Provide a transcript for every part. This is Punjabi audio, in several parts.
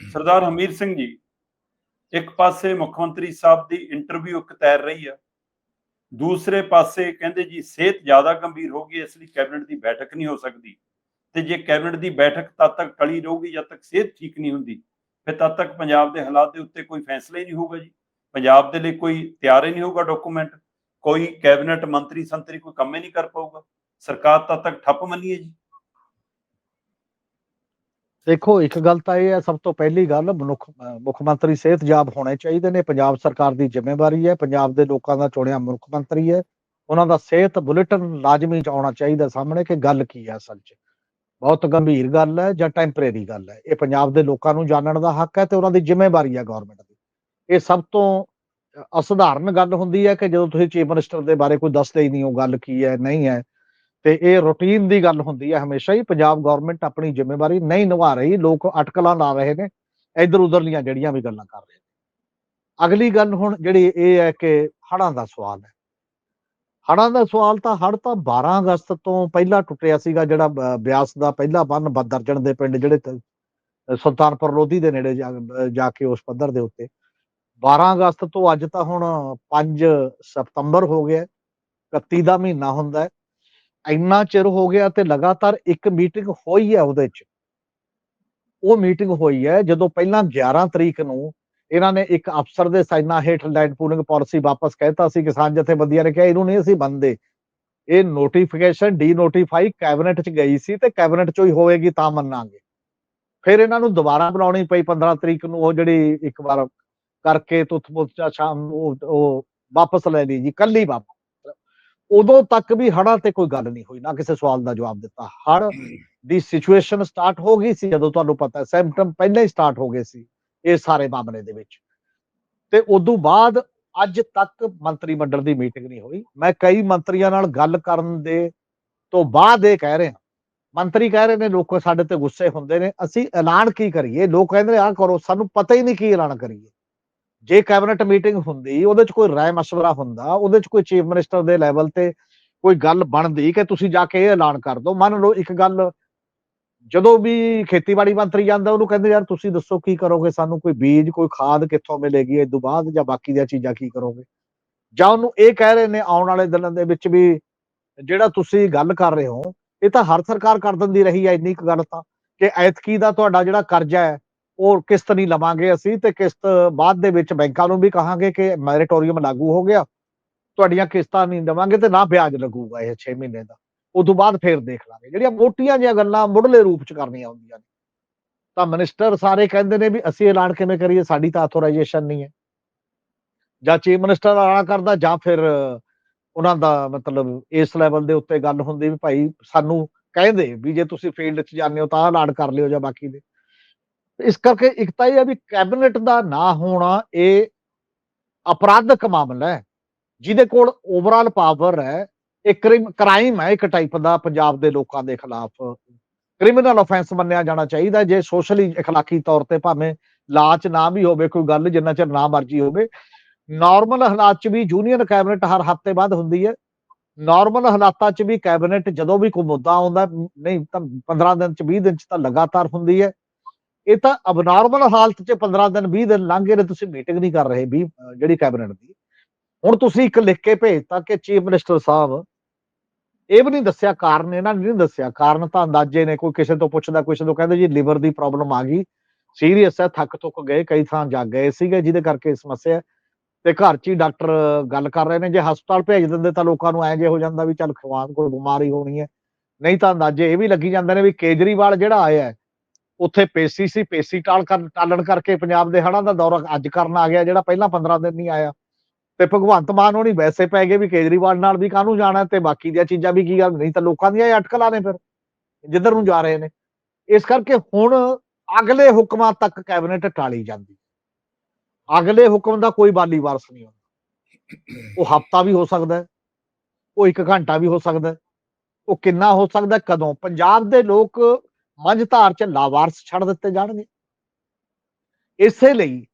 ਸਰਦਾਰ ਹਮੀਰ ਸਿੰਘ ਜੀ, ਇੱਕ ਪਾਸੇ ਮੁੱਖ ਮੰਤਰੀ ਸਾਹਿਬ ਦੀ ਇੰਟਰਵਿਊ ਇੱਕ ਤੈਰ ਰਹੀ ਆ, ਦੂਸਰੇ ਪਾਸੇ ਕਹਿੰਦੇ ਜੀ ਸਿਹਤ ਜ਼ਿਆਦਾ ਗੰਭੀਰ ਹੋ ਗਈ, ਇਸ ਲਈ ਕੈਬਨਿਟ ਦੀ ਬੈਠਕ ਨਹੀਂ ਹੋ ਸਕਦੀ। ਤੇ ਜੇ ਕੈਬਨਿਟ ਦੀ ਬੈਠਕ ਤਦ ਤੱਕ ਟਲੀ ਰਹੂਗੀ ਜਦ ਤੱਕ ਸਿਹਤ ਠੀਕ ਨਹੀਂ ਹੁੰਦੀ, ਫਿਰ ਤਦ ਤੱਕ ਪੰਜਾਬ ਦੇ ਹਾਲਾਤ ਦੇ ਉੱਤੇ ਕੋਈ ਫੈਸਲਾ ਹੀ ਨਹੀਂ ਹੋਊਗਾ ਜੀ। ਪੰਜਾਬ ਦੇ ਲਈ ਕੋਈ ਤਿਆਰ ਹੀ ਨਹੀਂ ਹੋਊਗਾ ਡਾਕੂਮੈਂਟ ਕੋਈ ਕੈਬਨਿਟ ਮੰਤਰੀ ਸੰਤਰੀ ਕੋਈ ਕੰਮ ਹੀ ਨਹੀਂ ਕਰ ਪਾਊਗਾ। ਸਰਕਾਰ ਤਦ ਤੱਕ ਠੱਪ ਮੰਨੀਏ ਜੀ। ਦੇਖੋ, ਇੱਕ ਗੱਲ ਤਾਂ ਇਹ ਹੈ, ਸਭ ਤੋਂ ਪਹਿਲੀ ਗੱਲ ਮਨੁੱਖ ਮੁੱਖ ਮੰਤਰੀ ਸਿਹਤਯਾਬ ਹੋਣੇ ਚਾਹੀਦੇ ਨੇ। ਪੰਜਾਬ ਸਰਕਾਰ ਦੀ ਜ਼ਿੰਮੇਵਾਰੀ ਹੈ, ਪੰਜਾਬ ਦੇ ਲੋਕਾਂ ਦਾ ਚੁਣਿਆ ਮੁੱਖ ਮੰਤਰੀ ਹੈ। ਉਹਨਾਂ ਦਾ ਸਿਹਤ ਬੁਲੇਟਿਨ ਲਾਜ਼ਮੀ ਚ ਆਉਣਾ ਚਾਹੀਦਾ ਸਾਹਮਣੇ ਕਿ ਗੱਲ ਕੀ ਹੈ ਅਸਲ 'ਚ। ਬਹੁਤ ਗੰਭੀਰ ਗੱਲ ਹੈ ਜਾਂ ਟੈਂਪਰੇਰੀ ਗੱਲ ਹੈ। ਇਹ ਪੰਜਾਬ ਦੇ ਲੋਕਾਂ ਨੂੰ ਜਾਣਨ ਦਾ ਹੱਕ ਹੈ ਤੇ ਉਹਨਾਂ ਦੀ ਜ਼ਿੰਮੇਵਾਰੀ ਹੈ ਗਵਰਨਮੈਂਟ ਦੀ। ਇਹ ਸਭ ਤੋਂ ਅਸਧਾਰਨ ਗੱਲ ਹੁੰਦੀ ਹੈ ਕਿ ਜਦੋਂ ਤੁਸੀਂ ਚੀਫ ਮਿਨਿਸਟਰ ਦੇ ਬਾਰੇ ਕੋਈ ਦੱਸਦੇ ਹੀ ਨਹੀਂ ਉਹ ਗੱਲ ਕੀ ਹੈ, ਨਹੀਂ ਹੈ। ਤੇ ਇਹ ਰੂਟੀਨ ਦੀ ਗੱਲ ਹੁੰਦੀ ਹੈ ਹਮੇਸ਼ਾ ਹੀ, ਪੰਜਾਬ ਗਵਰਨਮੈਂਟ ਆਪਣੀ ਜ਼ਿੰਮੇਵਾਰੀ ਨਹੀਂ ਨਿਭਾ ਰਹੀ, ਲੋਕ ਅਟਕਲਾਂ ਲਾ ਰਹੇ ਨੇ, ਇਧਰ ਉਧਰਲੀਆਂ ਜਿਹੜੀਆਂ ਵੀ ਗੱਲਾਂ ਕਰ ਰਹੇ ਨੇ। ਅਗਲੀ ਗੱਲ ਹੁਣ ਜਿਹੜੀ ਇਹ ਹੈ ਕਿ ਹੜ੍ਹਾਂ ਦਾ ਸਵਾਲ ਹੈ। ਹੜ੍ਹਾਂ ਦਾ ਸਵਾਲ ਤਾਂ ਹੜ ਤਾਂ 12 ਅਗਸਤ ਤੋਂ ਪਹਿਲਾਂ ਟੁੱਟਿਆ ਸੀਗਾ, ਜਿਹੜਾ ਬਿਆਸ ਦਾ ਪਹਿਲਾ ਬੰਨ ਦਰਜਣ ਦੇ ਪਿੰਡ ਜਿਹੜੇ ਸੁਲਤਾਨਪੁਰ ਲੋਧੀ ਦੇ ਨੇੜੇ ਜਾ ਕੇ ਉਸ ਪੱਧਰ ਦੇ ਉੱਤੇ। 12 ਅਗਸਤ ਤੋਂ ਅੱਜ ਤਾਂ ਹੁਣ 5 ਸਤੰਬਰ ਹੋ ਗਿਆ ਹੈ। 31 ਦਾ ਮਹੀਨਾ ਹੁੰਦਾ ਹੈ। ਇੰਨਾ ਚਿਰ ਹੋ ਗਿਆ ਤੇ ਲਗਾਤਾਰ ਇੱਕ ਮੀਟਿੰਗ ਹੋਈ ਹੈ ਉਹਦੇ ਚ। ਉਹ ਮੀਟਿੰਗ ਹੋਈ ਹੈ ਜਦੋਂ ਪਹਿਲਾਂ 11 ਤਰੀਕ ਨੂੰ ਇਹਨਾਂ ਨੇ ਇੱਕ ਅਫਸਰ ਦੇ ਸਾਈਨਾਂ ਹੇਠ ਲੈਂਡ ਪੂਲਿੰਗ ਪਾਲਿਸੀ ਵਾਪਸ ਕਹਿਤਾ ਸੀ, ਕਿਸਾਨ ਜਥੇਬੰਦੀਆਂ ਨੇ ਕਿਹਾ, ਇਹਨੂੰ ਨਹੀਂ ਅਸੀਂ ਬੰਦੇ ਇਹ ਨੋਟੀਫਿਕੇਸ਼ਨ ਡੀ ਨੋਟੀਫਾਈ ਕੈਬਨਿਟ ਚ ਗਈ ਸੀ ਤੇ ਕੈਬਨਿਟ ਚੋਂ ਹੀ ਹੋਏਗੀ ਤਾਂ ਮੰਨਾਂਗੇ। ਫਿਰ ਇਹਨਾਂ ਨੂੰ ਦੁਬਾਰਾ ਬੁਲਾਉਣੀ ਪਈ 15 ਤਰੀਕ ਨੂੰ ਉਹ ਜਿਹੜੀ ਇੱਕ ਵਾਰ ਕਰਕੇ ਤੁੱਥ ਸ਼ਾਮ ਨੂੰ ਉਹ ਵਾਪਸ ਲੈ ਲਈ ਜੀ, ਕੱਲੀ ਵਾਪਸ। ਉਦੋਂ ਤੱਕ ਵੀ ਹੜ੍ਹਾਂ ਤੇ ਕੋਈ ਗੱਲ ਨਹੀਂ ਹੋਈ, ਨਾ ਕਿਸੇ ਸਵਾਲ ਦਾ ਜਵਾਬ ਦਿੱਤਾ। ਹੜ ਦੀ ਸਿਚੁਏਸ਼ਨ ਸਟਾਰਟ ਹੋ ਗਈ ਸੀ, ਜਦੋਂ ਤੁਹਾਨੂੰ ਪਤਾ ਹੈ ਸਿੰਪਟਮ ਪਹਿਲਾਂ ਹੀ ਸਟਾਰਟ ਹੋ ਗਏ ਸੀ, ਇਹ ਸਾਰੇ ਮਾਮਲੇ ਦੇ ਵਿੱਚ। ਤੇ ਉਦੋਂ ਬਾਅਦ ਅੱਜ ਤੱਕ ਮੰਤਰੀ ਮੰਡਲ ਦੀ ਮੀਟਿੰਗ ਨਹੀਂ ਹੋਈ। ਮੈਂ ਕਈ ਮੰਤਰੀਆਂ ਨਾਲ ਗੱਲ ਕਰਨ ਦੇ ਤੋਂ ਬਾਅਦ ਇਹ ਕਹਿ ਰਿਹਾ। ਮੰਤਰੀ ਕਹਿ ਰਹੇ ਨੇ, ਲੋਕ ਸਾਡੇ ਤੇ ਗੁੱਸੇ ਹੁੰਦੇ ਨੇ। ਅਸੀਂ ਐਲਾਨ ਕੀ ਕਰੀਏ? ਲੋਕ ਕਹਿੰਦੇ ਆ ਕਰੋ, ਸਾਨੂੰ ਪਤਾ ਹੀ ਨਹੀਂ ਕੀ ਐਲਾਨ ਕਰੀਏ। ਜੇ ਕੈਬਨਿਟ ਮੀਟਿੰਗ ਹੁੰਦੀ, ਉਹਦੇ ਚ ਕੋਈ ਰਾਏ ਮਸ਼ਵਰਾ ਹੁੰਦਾ, ਉਹਦੇ ਚ ਕੋਈ ਚੀਫ ਮਿਨਿਸਟਰ ਦੇ ਲੈਵਲ ਤੇ ਕੋਈ ਗੱਲ ਬਣਦੀ ਕਿ ਤੁਸੀਂ ਜਾ ਕੇ ਇਹ ਐਲਾਨ ਕਰ ਦਿਓ ਮੰਨ ਲਓ ਇੱਕ ਗੱਲ, ਜਦੋਂ ਵੀ ਖੇਤੀਬਾੜੀ ਮੰਤਰੀ ਜਾਂਦਾ, ਉਹਨੂੰ ਕਹਿੰਦੇ ਯਾਰ ਤੁਸੀਂ ਦੱਸੋ ਕੀ ਕਰੋਗੇ ਸਾਨੂੰ, ਕੋਈ ਬੀਜ, ਕੋਈ ਖਾਦ ਕਿੱਥੋਂ ਮਿਲੇਗੀ ਇਸ ਤੋਂ ਬਾਅਦ ਜਾਂ ਬਾਕੀ ਦੀਆਂ ਚੀਜ਼ਾਂ ਕੀ ਕਰੋਗੇ? ਜਾਂ ਉਹਨੂੰ ਇਹ ਕਹਿ ਰਹੇ ਨੇ ਆਉਣ ਵਾਲੇ ਦਿਨਾਂ ਦੇ ਵਿੱਚ ਵੀ ਜਿਹੜਾ ਤੁਸੀਂ ਗੱਲ ਕਰ ਰਹੇ ਹੋ, ਇਹ ਤਾਂ ਹਰ ਸਰਕਾਰ ਕਰ ਦਿੰਦੀ ਰਹੀ ਹੈ ਇੰਨੀ ਕੁ ਗੱਲ ਤਾਂ, ਕਿ ਐਤਕੀ ਦਾ ਤੁਹਾਡਾ ਜਿਹੜਾ ਕਰਜ਼ਾ ਹੈ ਉਹ ਕਿਸ਼ਤ ਨਹੀਂ ਲਵਾਂਗੇ ਅਸੀਂ ਤੇ ਕਿਸ਼ਤ ਬਾਅਦ ਦੇ ਵਿੱਚ ਬੈਂਕਾਂ ਨੂੰ ਵੀ ਕਹਾਂਗੇ ਕਿ ਮੈਰੀਟੋਰੀਅਮ ਲਾਗੂ ਹੋ ਗਿਆ। ਤੁਹਾਡੀਆਂ ਕਿਸ਼ਤਾਂ ਨਹੀਂ ਦੇਵਾਂਗੇ ਤੇ ਨਾ ਵਿਆਜ ਲੱਗੂਗਾ ਇਹ 6 ਮਹੀਨੇ ਦਾ। ਉਦੋਂ ਬਾਅਦ ਫੇਰ ਦੇਖ ਲਾਂਗੇ। ਜਿਹੜੀਆਂ ਮੋਟੀਆਂ ਜਿਹੀਆਂ ਗੱਲਾਂ ਮੁੱਢਲੇ ਰੂਪ ਚ ਕਰਨੀਆਂ ਹੁੰਦੀਆਂ ਨੇ। ਤਾਂ ਮਿਨਿਸਟਰ ਸਾਰੇ ਕਹਿੰਦੇ ਨੇ ਵੀ ਅਸੀਂ ਐਲਾਨ ਕਿਵੇਂ ਕਰੀਏ? ਸਾਡੀ ਤਾਂ ਆਥੋਰਾਈਜੇਸ਼ਨ ਨਹੀਂ ਹੈ। ਜਾਂ ਚੀਫ ਮਿਨਿਸਟਰ ਐਲਾਨ ਕਰਦਾ ਜਾਂ ਫਿਰ ਉਹਨਾਂ ਦਾ ਮਤਲਬ ਇਸ ਲੈਵਲ ਦੇ ਉੱਤੇ ਗੱਲ ਹੁੰਦੀ ਵੀ ਭਾਈ ਸਾਨੂੰ ਕਹਿੰਦੇ ਵੀ ਜੇ ਤੁਸੀਂ ਫੀਲਡ 'ਚ ਜਾਂਦੇ ਹੋ ਤਾਂ ਐਲਾਨ ਕਰ ਲਿਓ ਜਾਂ ਬਾਕੀ ਦੇ। ਇਸ ਕਰਕੇ ਇੱਕ ਤਾਂ ਇਹ ਹੈ ਵੀ ਕੈਬਨਿਟ ਦਾ ਨਾ ਹੋਣਾ ਇਹ ਅਪਰਾਧਕ ਮਾਮਲਾ ਹੈ ਜਿਹਦੇ ਕੋਲ ਓਵਰਆਲ ਪਾਵਰ ਹੈ ਇਹ ਕ੍ਰਾਈਮ ਹੈ ਇੱਕ ਟਾਈਪ ਦਾ ਪੰਜਾਬ ਦੇ ਲੋਕਾਂ ਦੇ ਖਿਲਾਫ ਕ੍ਰਿਮੀਨਲ ਆਫੈਂਸ ਮੰਨਿਆ ਜਾਣਾ ਚਾਹੀਦਾ ਜੇ ਸੋਸ਼ਲੀ اخلاقی ਤੌਰ ਤੇ ਭਾਵੇਂ ਲਾਚ ਨਾ ਵੀ ਹੋਵੇ ਕੋਈ ਗੱਲ ਜਿੰਨਾ ਚਿਰ ਨਾ ਮਰਜੀ ਹੋਵੇ ਨਾਰਮਲ ਹਾਲਾਤ 'ਚ ਵੀ ਯੂਨੀਅਨ ਕੈਬਨਿਟ ਹਰ ਹਫ਼ਤੇ ਬਾਅਦ ਹੁੰਦੀ ਹੈ ਨਾਰਮਲ ਹਾਲਾਤਾਂ 'ਚ ਵੀ ਕੈਬਨਿਟ ਜਦੋਂ ਵੀ ਕੋਈ ਮੁੱਦਾ ਆਉਂਦਾ ਨਹੀਂ ਤਾਂ 15 ਦਿਨ 'ਚ 20 ਦਿਨ 'ਚ ਤਾਂ ਲਗਾਤਾਰ ਹੁੰਦੀ ਹੈ ਇਹ ਤਾਂ ਅਬਨਾਰਮਲ ਹਾਲਤ 'ਚ 15 ਦਿਨ 20 ਦਿਨ ਲੰਘ ਗਏ ਨੇ, ਤੁਸੀਂ ਮੀਟਿੰਗ ਨਹੀਂ ਕਰ ਰਹੇ ਵੀ, ਅਹ, ਜਿਹੜੀ ਕੈਬਨਿਟ ਦੀ। ਹੁਣ ਤੁਸੀਂ ਇੱਕ ਲਿਖ ਕੇ ਭੇਜਤਾ ਕਿ ਚੀਫ ਮਿਨਿਸਟਰ ਸਾਹਿਬ, ਇਹ ਵੀ ਨਹੀਂ ਦੱਸਿਆ ਕਾਰਨ, ਇਹਨਾਂ ਨੇ ਨਹੀਂ ਦੱਸਿਆ ਕਾਰਨ ਤਾਂ ਅੰਦਾਜ਼ੇ ਨੇ, ਕੋਈ ਕਿਸੇ ਤੋਂ ਪੁੱਛਦਾ, ਕਿਸੇ ਤੋਂ ਕਹਿੰਦੇ ਜੀ ਲਿਵਰ ਦੀ ਪ੍ਰੋਬਲਮ ਆ ਗਈ। ਸੀਰੀਅਸ ਹੈ, ਥੱਕ ਥੁੱਕ ਗਏ, ਕਈ ਥਾਂ ਜਾਗ ਗਏ ਸੀਗੇ, ਜਿਹਦੇ ਕਰਕੇ ਇਹ ਸਮੱਸਿਆ ਤੇ ਘਰ 'ਚ ਹੀ ਡਾਕਟਰ ਗੱਲ ਕਰ ਰਹੇ ਨੇ, ਜੇ ਹਸਪਤਾਲ ਭੇਜ ਦਿੰਦੇ ਤਾਂ ਲੋਕਾਂ ਨੂੰ ਐਂ ਜੇ ਹੋ ਜਾਂਦਾ ਵੀ ਚੱਲ ਖਵਾਨ ਕੋਈ ਬਿਮਾਰੀ ਹੋਣੀ ਹੈ। ਨਹੀਂ ਤਾਂ ਅੰਦਾਜ਼ੇ ਇਹ ਵੀ ਲੱਗੀ ਜਾਂਦੇ ਨੇ ਵੀ ਕੇਜਰੀਵਾਲ ਜਿਹੜਾ ਆਇਆ ਉੱਥੇ ਪੇਸੀ ਸੀ, ਪੇਸੀ ਟਾਲ ਕਰ, ਟਾਲਣ ਕਰਕੇ ਪੰਜਾਬ ਦੇ ਹੜ੍ਹਾਂ ਦਾ ਦੌਰਾ ਅੱਜ ਕਰਨ ਆ ਗਿਆ, ਜਿਹੜਾ ਪਹਿਲਾਂ 15 ਦਿਨ ਨਹੀਂ ਆਇਆ। ਤੇ ਭਗਵੰਤ ਮਾਨ ਹੋਣੀ ਵੈਸੇ ਪੈ ਗਏ ਵੀ ਕੇਜਰੀਵਾਲ ਨਾਲ ਵੀ ਕਾਹਨੂੰ ਜਾਣਾ ਤੇ ਬਾਕੀ ਦੀਆਂ ਚੀਜ਼ਾਂ ਵੀ ਕੀ ਗੱਲ ਨਹੀਂ ਤਾਂ ਲੋਕਾਂ ਦੀਆਂ ਅਟਕਲਾਂ ਨੇ ਫਿਰ, ਜਿੱਧਰ ਨੂੰ ਜਾ ਰਹੇ ਨੇ। ਇਸ ਕਰਕੇ ਹੁਣ ਅਗਲੇ ਹੁਕਮਾਂ ਤੱਕ ਕੈਬਨਿਟ ਟਾਲੀ ਜਾਂਦੀ। ਅਗਲੇ ਹੁਕਮ ਦਾ ਕੋਈ ਬਾਲੀ ਵਾਰਸ ਨਹੀਂ ਹੁੰਦਾ। ਉਹ ਹਫਤਾ ਵੀ ਹੋ ਸਕਦਾ, ਉਹ 1 ਘੰਟਾ ਵੀ ਹੋ ਸਕਦਾ, ਉਹ ਕਿੰਨਾ ਹੋ ਸਕਦਾ, ਕਦੋਂ? ਪੰਜਾਬ ਦੇ ਲੋਕ ਮੰਝਧਾਰ ਚ ਲਾਵਾਰਸ ਛੱਡ ਦਿੱਤੇ ਜਾਣਗੇ। ਇਸੇ ਲਈ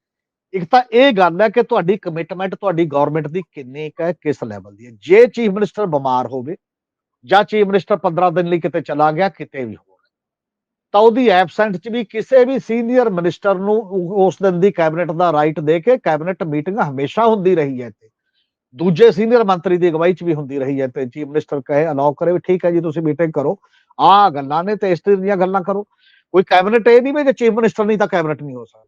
ਇੱਕ ਤਾਂ ਇਹ ਗੱਲ ਹੈ ਕਿ ਤੁਹਾਡੀ ਕਮਿਟਮੈਂਟ ਤੁਹਾਡੀ ਗਵਰਨਮੈਂਟ ਦੀ ਕਿੰਨੀ ਕੁ ਹੈ, ਕਿਸ ਲੈਵਲ ਦੀ ਹੈ। ਜੇ ਚੀਫ ਮਿਨਿਸਟਰ ਬਿਮਾਰ ਹੋਵੇ ਜਾਂ ਚੀਫ ਮਿਨਿਸਟਰ 15 ਦਿਨ ਲਈ ਕਿਤੇ ਚਲਾ ਗਿਆ, ਕਿਤੇ ਵੀ ਹੋ ਤਾਂ ਉਹਦੀ ਐਬਸੈਂਟ 'ਚ ਵੀ ਕਿਸੇ ਵੀ ਸੀਨੀਅਰ ਮਿਨਿਸਟਰ ਨੂੰ ਉਸ ਦਿਨ ਦੀ ਕੈਬਨਿਟ ਦਾ ਰਾਈਟ ਦੇ ਕੇ ਕੈਬਨਿਟ ਮੀਟਿੰਗ ਹਮੇਸ਼ਾ ਹੁੰਦੀ ਰਹੀ ਹੈ ਇੱਥੇ। ਦੂਜੇ ਸੀਨੀਅਰ ਮੰਤਰੀ ਦੀ ਅਗਵਾਈ 'ਚ ਵੀ ਹੁੰਦੀ ਰਹੀ ਹੈ ਤੇ ਚੀਫ ਮਿਨਿਸਟਰ ਕਹੇ ਅਲਾਉ ਕਰੇ ਵੀ ਠੀਕ ਹੈ ਜੀ, ਤੁਸੀਂ ਮੀਟਿੰਗ ਕਰੋ। ਆਹ ਗੱਲਾਂ ਨੇ ਤੇ ਇਸ ਤਰ੍ਹਾਂ ਦੀਆਂ ਗੱਲਾਂ ਕਰੋ। ਕੋਈ ਕੈਬਨਿਟ ਇਹ ਨਹੀਂ ਵੀ ਜੇ ਚੀਫ ਮਿਨਿਸਟਰ ਨਹੀਂ ਤਾਂ ਕੈਬਨਿਟ ਨਹੀਂ ਹੋ ਸਕਦਾ।